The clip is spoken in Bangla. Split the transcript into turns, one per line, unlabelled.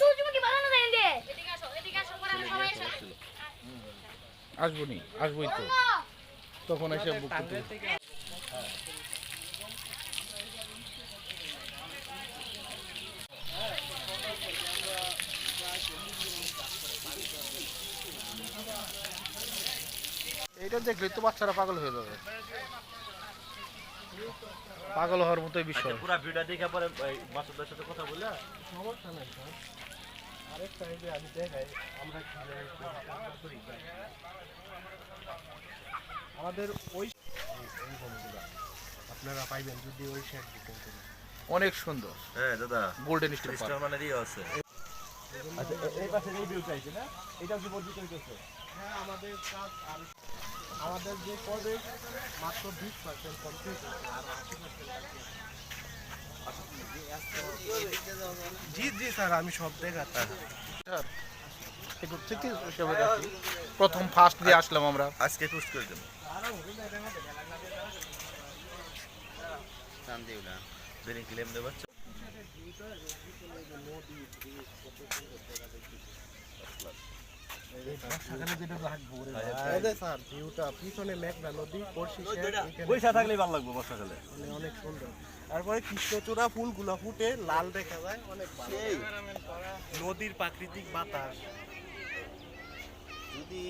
সূর্যমুখী বানানো
আসব নি আসবোই তো। তখন এসে বুক করতে এইটা দেখলে তো বাচ্চারা পাগল হয়ে যাবে। পাগল হওয়ার মতোই বিষয়।
পুরা ভিডিও দেখে পরে মাসুদের সাথে কথা বলে
সমস্যা নাই স্যার। আরেকটা এই যে আমি দেখাই আমরা করি আমাদের ওই আপনারা পাইবেন যদি ওই বুকিং করেন
অনেক সুন্দর।
হ্যাঁ দাদা।
গোল্ডেন স্টার
মানে দিয়ে আছে। আচ্ছা এ- এই পাশে এই ভিউটা আছে না? এটাও কি বর্ধিত হইতেছে?
হ্যাঁ আমাদের কাজ আর আমাদের যে প্রজেক্ট মাত্র বিশ পার্সেন্ট কমপ্লিট আর আশি পার্সেন্ট জি জি স্যার আমি সব দেখাচ্ছি
একটু থেকে হিসেবে দেখি। প্রথম ফার্স্ট দিয়ে আসলাম আমরা।
আজকে পোস্ট করে দেবো। বেরিং ক্লেম দেবো থাকলেই ভালো লাগবে বর্ষাকালে
অনেক সুন্দর তারপরে কৃষ্ণচূড়া ফুলগুলো ফুটে লাল দেখা যায় অনেক নদীর প্রাকৃতিক বাতাস।
যদি